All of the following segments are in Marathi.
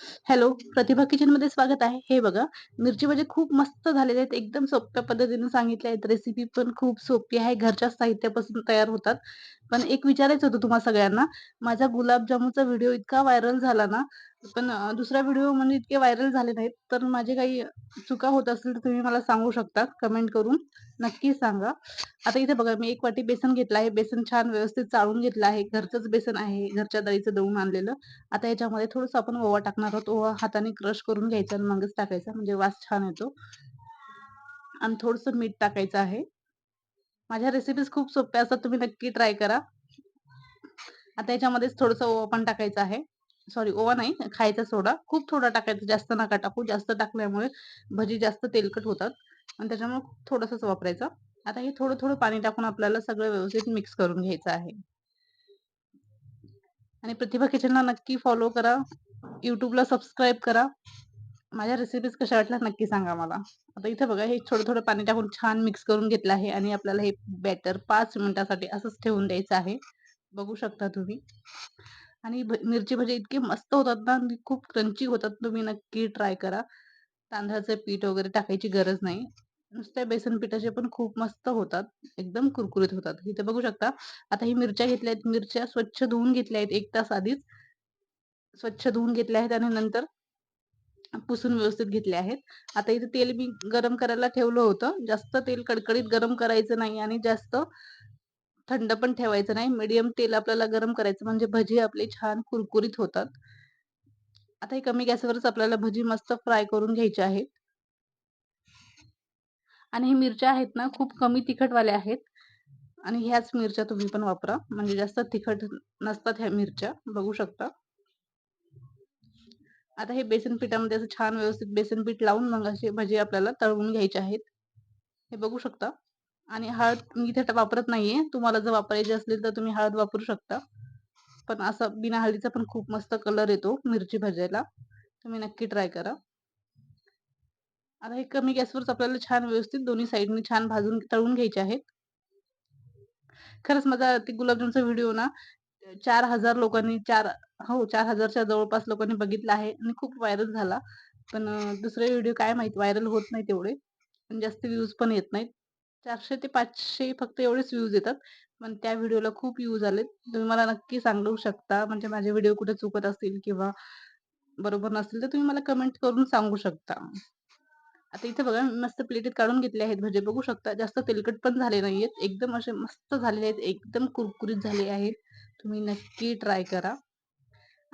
हॅलो, प्रतिभा किचनमध्ये स्वागत आहे. हे बघा, मिरची भजे खूप मस्त झालेले आहेत. एकदम सोप्या पद्धतीने सांगितले आहेत. रेसिपी पण खूप सोपी आहे. घरच्या साहित्यापासून तयार होतात. पण एक विचारायचं होतं तुम्हाला सगळ्यांना. माझा गुलाबजामुनचा व्हिडिओ इतका व्हायरल झाला ना, पण दुसरा व्हिडिओ म्हणजे इतके व्हायरल झाले नाहीत. तर माझे काही चुका होत असतील तर तुम्ही मला सांगू शकता कमेंट करून. नक्की सांगा. आता इथे बघा मी एक वाटी बेसन घेतलं आहे. बेसन छान व्यवस्थित चाळून घेतलं आहे. घरचंच बेसन आहे. घरच्या दळीचं दळून आणलेलं. आता याच्यामध्ये थोडंसं आपण ओवा टाकणार आहोत. ओवा हाताने क्रश करून घ्यायचा आणि मगच टाकायचा म्हणजे वास छान येतो. आणि थोडंसं मीठ टाकायचं आहे. माझ्या रेसिपीज खूप सोप्या असतात. तुम्ही नक्की ट्राय करा. आता याच्यामध्येच थोडंसं ओवा पण टाकायचं आहे. सॉरी ओवा नाही, खायचा सोडा. खूप थोडा टाकायचा, जास्त नका टाकू. जास्त टाकल्यामुळे भजी जास्त तेलकट होतात आणि त्याच्यामुळे थोडंसंच वापरायचं. आता हे थोडं-थोडं पाणी टाकून आपल्याला सगळं व्यवस्थित मिक्स करून घ्यायचं आहे. आणि प्रतिभा किचनला नक्की फॉलो करा. युट्यूबला सबस्क्राईब करा. माझ्या रेसिपीज कशा वाटल्या नक्की सांगा मला. आता इथे बघा हे थोडं-थोडं पाणी टाकून छान मिक्स करून घेतलं आहे आणि आपल्याला हे बॅटर पाच मिनिटासाठी असंच ठेवून द्यायचं आहे. बघू शकता तुम्ही. आणि मिरची भजी इतके मस्त होतात ना खूप क्रंची होतात. तुम्ही नक्की ट्राय करा. तांदळाचं पीठ वगैरे टाकायची गरज नाही. नुसत्या बेसन पिठाचे पण खूप मस्त होतात. एकदम कुरकुरीत होतात. इथे बघू शकता. आता ही मिरच्या घेतल्या आहेत. मिरच्या स्वच्छ धुवून घेतल्या आहेत एक तास आधीच. स्वच्छ धुवून घेतल्या आहेत आणि नंतर पुसून व्यवस्थित घेतले आहेत. आता इथे तेल मी गरम करायला ठेवलं होतं. जास्त तेल कडकडीत गरम करायचं नाही आणि जास्त थंड पण ठेवायचं नाही. मीडियम तेल आपल्याला गरम करायचं म्हणजे भजी आपली छान कुरकुरीत होतात. आता हे कमी गॅसवरच आपल्याला भजी मस्त फ्राय करून घ्यायची आहेत. आणि हे मिरच्या आहेत ना खूप कमी तिखटवाल्या आहेत. आणि ह्याच मिरच्या तुम्ही पण वापरा. म्हणजे जास्त तिखट नसतात ह्या मिरच्या. बघू शकता. आता हे बेसन पिठामध्ये असं छान व्यवस्थित बेसन पीठ लावून मग असे भजी आपल्याला तळून घ्यायचे आहेत. हे बघू शकता. आणि हळद मी इथे वापरत नाहीये. तुम्हाला जर वापरायची असतील तर तुम्ही हळद वापरू शकता. पण असं बिना हळदीचा पण खूप मस्त कलर येतो मिरची भजायला. तुम्ही नक्की ट्राय करा. आता हे कमी गॅसवरच आपल्याला छान व्यवस्थित दोन्ही साइडनी छान भाजून तळून घ्यायचे आहेत. खरंच माझा ते गुलाबजामचा व्हिडिओ ना 4000 लोकांनी 4 हो चार हजारच्या जवळपास लोकांनी बघितला आहे आणि खूप व्हायरल झाला. पण दुसरे व्हिडिओ काय माहीत व्हायरल होत नाही तेवढे पण जास्त व्ह्यूज पण येत नाहीत. चारशे ते पाचशे फक्त एवढेच व्ह्यूज येतात. पण त्या व्हिडिओला खूप व्ह्यूज आलेत. तुम्ही मला नक्की सांगू शकता म्हणजे माझे व्हिडिओ कुठे चुकत असतील किंवा बरोबर नसतील तर तुम्ही मला कमेंट करून सांगू शकता. आता इथे बघा मी मस्त प्लेटीत काढून घेतले आहेत भजे बघू शकता. जास्त तेलकट पण झाले नाहीयेत. एकदम असे मस्त झालेले आहेत. एकदम कुरकुरीत झाले आहेत. तुम्ही नक्की ट्राय करा.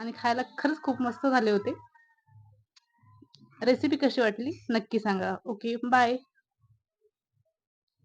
आणि खायला खरंच खूप मस्त झाले होते. रेसिपी कशी वाटली नक्की सांगा. Okay, bye.